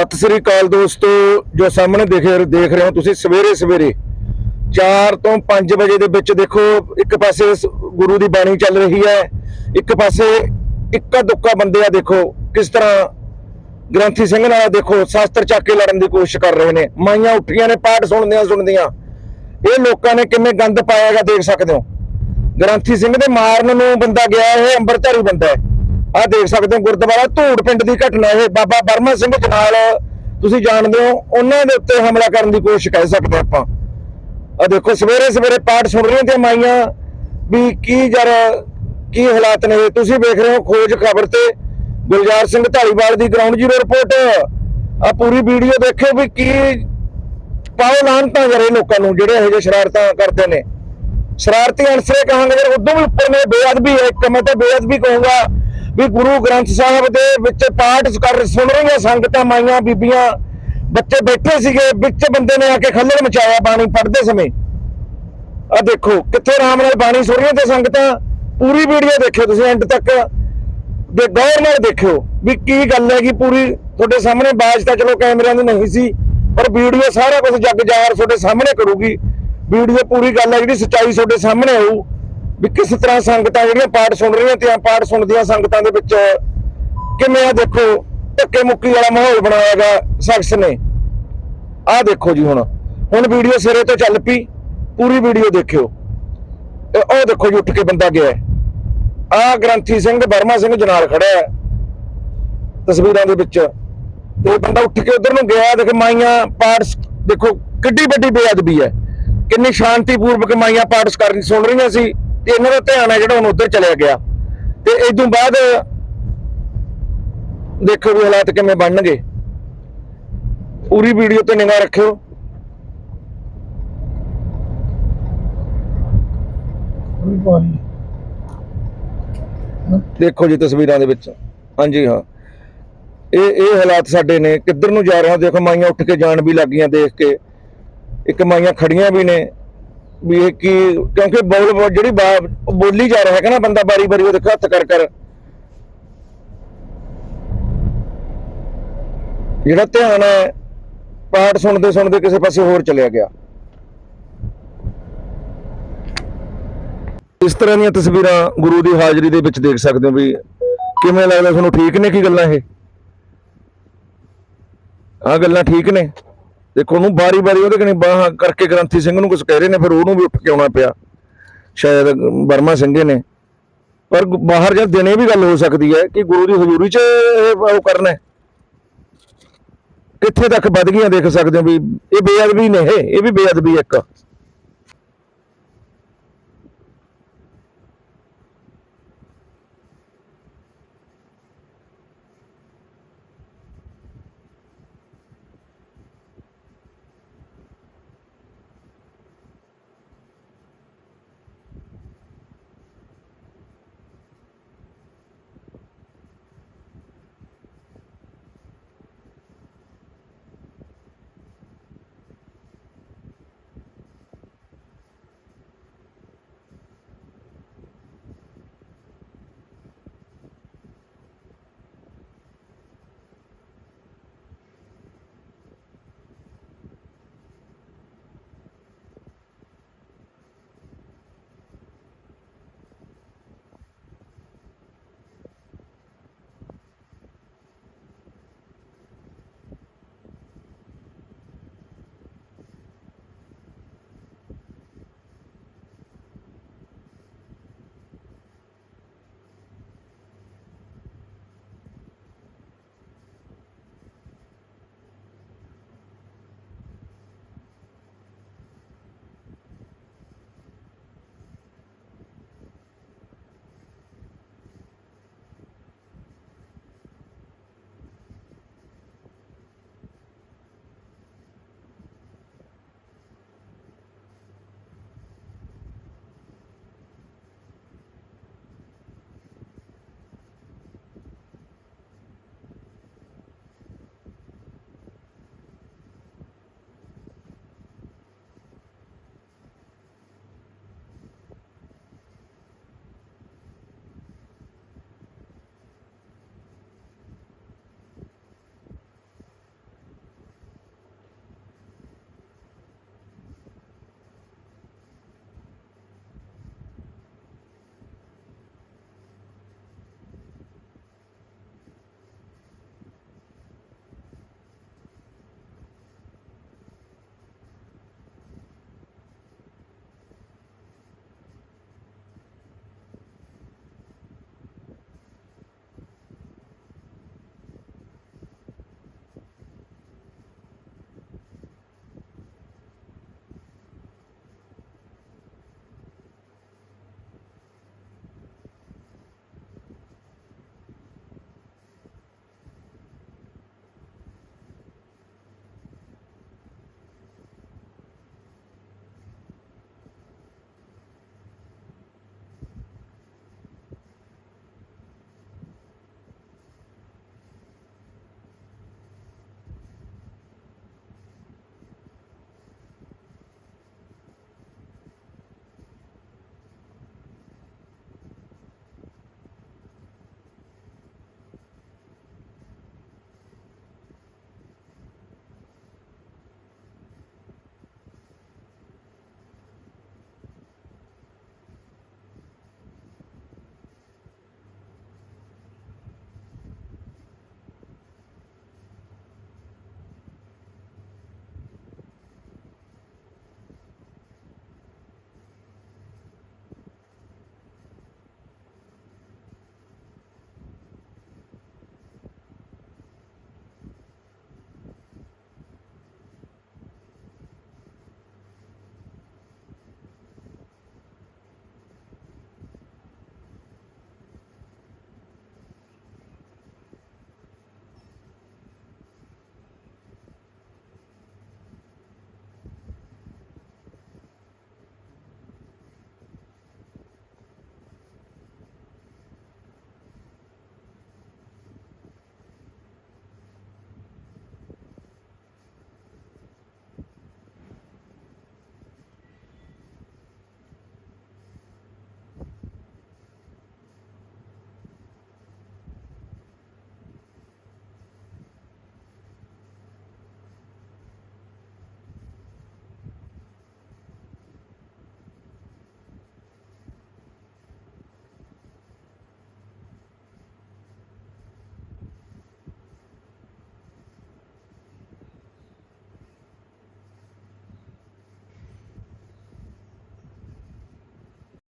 ਸਤਿ ਸ੍ਰੀ ਅਕਾਲ ਦੋਸਤੋ, ਜੋ ਸਾਹਮਣੇ ਦੇਖ ਦੇਖ ਰਹੇ ਹੋ ਤੁਸੀਂ ਸਵੇਰੇ ਸਵੇਰੇ 4 ਤੋਂ 5 ਵਜੇ ਦੇ ਵਿੱਚ ਦੇਖੋ, ਇੱਕ ਪਾਸੇ ਗੁਰੂ ਦੀ ਬਾਣੀ ਚੱਲ ਰਹੀ ਹੈ, ਇੱਕ ਪਾਸੇ ਇੱਕਾ ਦੁੱਕਾ ਬੰਦੇ ਆ ਦੇਖੋ, ਕਿਸ ਤਰ੍ਹਾਂ ਗ੍ਰੰਥੀ ਸਿੰਘ ਨਾਲ ਦੇਖੋ, ਸ਼ਾਸਤਰ ਚੱਕ ਕੇ ਲੜਨ ਦੀ ਕੋਸ਼ਿਸ਼ ਕਰ ਰਹੇ ਨੇ। ਮਾਈਆਂ ਉੱਠੀਆਂ ਨੇ, ਪਾਠ ਸੁਣਦਿਆਂ ਸੁਣਦੀਆਂ। ਇਹ ਲੋਕਾਂ ਨੇ ਕਿਵੇਂ ਗੰਦ ਪਾਇਆਗਾ ਦੇਖ ਸਕਦੇ ਹੋ। ਗ੍ਰੰਥੀ ਸਿੰਘ ਦੇ ਮਾਰਨ ਨੂੰ ਬੰਦਾ ਗਿਆ, ਇਹ ਅੰਬਰਧਾਰੀ ਬੰਦਾ ਹੈ। ਆਹ ਦੇਖ ਸਕਦੇ ਹੋ ਗੁਰਦੁਆਰਾ ਧੂੜ ਪਿੰਡ ਦੀ ਘਟਨਾ ਇਹ, ਬਾਬਾ ਬਰਮਾ ਸਿੰਘ ਜਨਾਲ, ਤੁਸੀਂ ਜਾਣਦੇ ਹੋ, ਉਹਨਾਂ ਦੇ ਉੱਤੇ ਹਮਲਾ ਕਰਨ ਦੀ ਕੋਸ਼ਿਸ਼ ਕਰ ਸਕਦੇ ਆਪਾਂ। ਆ ਦੇਖੋ, ਸਵੇਰੇ ਸਵੇਰੇ ਪਾਠ ਸੁਣ ਰਹੀਆਂ ਤੇ ਮਾਈਆਂ ਵੀ ਕੀ ਜਰ, ਕੀ ਹਾਲਾਤ ਨੇ ਇਹ। ਤੁਸੀਂ ਵੇਖ ਰਹੇ ਹੋ ਖੋਜ ਖਬਰ ਤੇ ਗੁਲਜ਼ਾਰ ਸਿੰਘ ਢਾਲੀਵਾਲ ਦੀ ਗਰਾਊਂਡ ਜ਼ੀਰੋ ਰਿਪੋਰਟ ਆ ਪੂਰੀ ਵੀਡੀਓ ਦੇਖਿਓ ਵੀ ਕੀ ਪਾਓ ਲਾਂਤਾਂ ਕਰੇ ਲੋਕਾਂ ਨੂੰ, ਜਿਹੜੇ ਇਹੋ ਜਿਹੇ ਸ਼ਰਾਰਤਾਂ ਕਰਦੇ ਨੇ। ਸ਼ਰਾਰਤੀ ਅਨਸਰੇ ਕਹਾਂਗੇ ਅਗਰ ਉਦੋਂ ਵੀ ਉੱਪਰ ਨੇ, ਬੇਅਦਬੀ ਹੈ, ਇੱਕ ਮੈਂ ਤਾਂ ਬੇਅਦਬੀ ਕਹੂੰਗਾ। ਵੀ ਗੁਰੂ ਗ੍ਰੰਥ ਸਾਹਿਬ ਦੇ ਵਿੱਚ ਪਾਠ ਕਰ ਸੁਣ ਰਹੀਆਂ ਸੰਗਤਾਂ ਮਾਈਆਂ ਬੀਬੀਆਂ, ਬੱਚੇ ਬੈਠੇ ਸੀਗੇ, ਵਿੱਚ ਬੰਦੇ ਨੇ ਆ ਕੇ ਖੱਲੜ ਮਚਾਇਆ ਬਾਣੀ ਪੜ੍ਹਦੇ ਸਮੇਂ। ਆ ਦੇਖੋ, ਕਿੱਥੇ ਆਰਾਮ ਨਾਲ ਬਾਣੀ ਸੁਣ ਰਹੀਆਂ ਤੇ ਸੰਗਤਾਂ, ਪੂਰੀ ਵੀਡੀਓ ਦੇਖਿਓ ਤੁਸੀਂ ਐਂਡ ਤੱਕ। ਦੇ ਗੌਰ ਨਾਲ ਦੇਖਿਓ ਵੀ ਕੀ ਗੱਲ ਹੈਗੀ ਪੂਰੀ। ਤੁਹਾਡੇ ਸਾਹਮਣੇ ਬਾਜ ਤਾਂ ਚਲੋ ਕੈਮਰਿਆਂ ਦੀ ਨਹੀਂ ਸੀ, ਪਰ ਵੀਡੀਓ ਸਾਰਾ ਕੁਝ ਜੱਗ ਜਾਹਰ ਤੁਹਾਡੇ ਸਾਹਮਣੇ ਕਰੂਗੀ। ਵੀਡੀਓ ਪੂਰੀ ਗੱਲ ਹੈ ਜਿਹੜੀ ਸਚਾਈ ਤੁਹਾਡੇ ਸਾਹਮਣੇ ਆਊ। ਵੀ ਕਿਸ ਤਰ੍ਹਾਂ ਸੰਗਤਾਂ ਜਿਹੜੀਆਂ ਪਾਠ ਸੁਣ ਰਹੀਆਂ ਤੇ ਆ ਪਾਠ ਸੁਣਦੀਆਂ ਸੰਗਤਾਂ ਦੇ ਵਿੱਚ ਕਿਵੇਂ ਆ ਦੇਖੋ, ਧੱਕੇ ਮੁੱਕੀ ਵਾਲਾ ਮਾਹੌਲ ਬਣਾਇਆਗਾ ਸ਼ਖਸ ਨੇ। ਆਹ ਦੇਖੋ ਜੀ ਹੁਣ ਹੁਣ ਵੀਡੀਓ ਸਿਰੇ ਤੋਂ ਚੱਲ ਪਈ, ਪੂਰੀ ਵੀਡੀਓ ਦੇਖਿਓ। ਇਹ ਉਹ ਦੇਖੋ ਜੀ ਉੱਠ ਕੇ ਬੰਦਾ ਗਿਆ ਆ ਗ੍ਰੰਥੀ ਸਿੰਘ ਬਰਮਾ ਸਿੰਘ ਜਨਾਲ ਖੜਿਆ ਹੈ ਤਸਵੀਰਾਂ ਦੇ ਵਿੱਚ। ਤੇ ਬੰਦਾ ਉੱਠ ਕੇ ਉਧਰ ਨੂੰ ਗਿਆ, ਦੇਖ ਮਾਈਆਂ ਪਾਠ ਦੇਖੋ ਕਿੱਡੀ ਵੱਡੀ ਬੇਅਦਬੀ ਹੈ। ਕਿੰਨੀ ਸ਼ਾਂਤੀਪੂਰਵਕ ਮਾਈਆਂ ਪਾਠ ਸ ਸੁਣ ਰਹੀਆਂ ਸੀ। ਤੇ ਇਹਨਾਂ ਦਾ ਧਿਆਨ ਹੈ ਜਿਹੜਾ ਹੁਣ ਉਧਰ ਚਲਿਆ ਗਿਆ। ਤੇ ਇਸ ਤੋਂ ਬਾਅਦ ਦੇਖੋ ਵੀ ਹਾਲਾਤ ਕਿਵੇਂ ਬਣਨਗੇ। ਪੂਰੀ ਵੀਡੀਓ ਤੇ ਨਿਗਾਹ ਰੱਖਿਓ। ਦੇਖੋ ਜੀ ਤਸਵੀਰਾਂ ਦੇ ਵਿੱਚ। ਹਾਂਜੀ ਹਾਂ। ਇਹ ਇਹ ਹਾਲਾਤ ਸਾਡੇ ਨੇ। ਕਿੱਧਰ ਨੂੰ ਜਾ ਰਹੇ ਹਾਂ? ਦੇਖੋ ਮਾਈਆਂ ਉੱਠ ਕੇ ਜਾਣ ਵੀ ਲੱਗੀਆਂ ਦੇਖ ਕੇ। ਇੱਕ ਮਾਈਆਂ ਖੜੀਆਂ ਵੀ ਨੇ। ਵੀ ਇਹ ਕੀ, ਕਿਉਂਕਿ ਬੋਲ, ਜਿਹੜੀ ਬੋਲੀ ਜਾ ਰਿਹਾ ਹੈ ਨਾ ਬੰਦਾ ਬਾਰੀ ਬਾਰੀ ਉਹਦੇ ਹੱਥ ਕਰ ਕਰ। ਜਿਹੜਾ ਧਿਆਨ ਹੈ, ਪਾਠ ਸੁਣਦੇ ਸੁਣਦੇ ਕਿਸੇ ਪਾਸੇ ਹੋਰ ਚਲਿਆ ਗਿਆ। ਇਸ ਤਰ੍ਹਾਂ ਦੀਆਂ ਤਸਵੀਰਾਂ ਗੁਰੂ ਦੀ ਹਾਜ਼ਰੀ ਦੇ ਵਿੱਚ ਦੇਖ ਸਕਦੇ ਹੋ ਵੀ ਕਿਵੇਂ ਲੱਗਦਾ ਤੁਹਾਨੂੰ ਠੀਕ ਨੇ ਕੀ ਗੱਲਾਂ ਇਹ? ਆਹ ਗੱਲਾਂ ਠੀਕ ਨੇ? ਦੇਖੋ ਉਹਨੂੰ ਬਾਰੀ-ਬਾਰੀ ਉਹਦੇ ਕਨੇ ਬਾਹਾਂ ਕਰਕੇ ਗ੍ਰੰਥੀ ਸਿੰਘ ਨੂੰ ਕੁਝ ਕਹਿ ਰਹੇ ਨੇ, ਫਿਰ ਉਹਨੂੰ ਵੀ ਉੱਠ ਕੇ ਆਉਣਾ ਪਿਆ। ਸ਼ਾਇਦ ਬਰਮਾ ਸਿੰਘੇ ਨੇ। ਪਰ ਬਾਹਰ ਜਦ ਦਿਨੇ ਵੀ ਗੱਲ ਹੋ ਸਕਦੀ ਹੈ ਕਿ ਗੁਰੂ ਦੀ ਹਜ਼ੂਰੀ 'ਚ ਉਹ ਕਰਨਾ ਕਿੱਥੇ ਤੱਕ ਵੱਧ ਗਈਆਂ ਦੇਖ ਸਕਦੇ ਹੋ ਵੀ ਇਹ ਬੇਅਦਬੀ ਨੇ ਇਹ ਵੀ ਬੇਅਦਬੀ ਇੱਕ।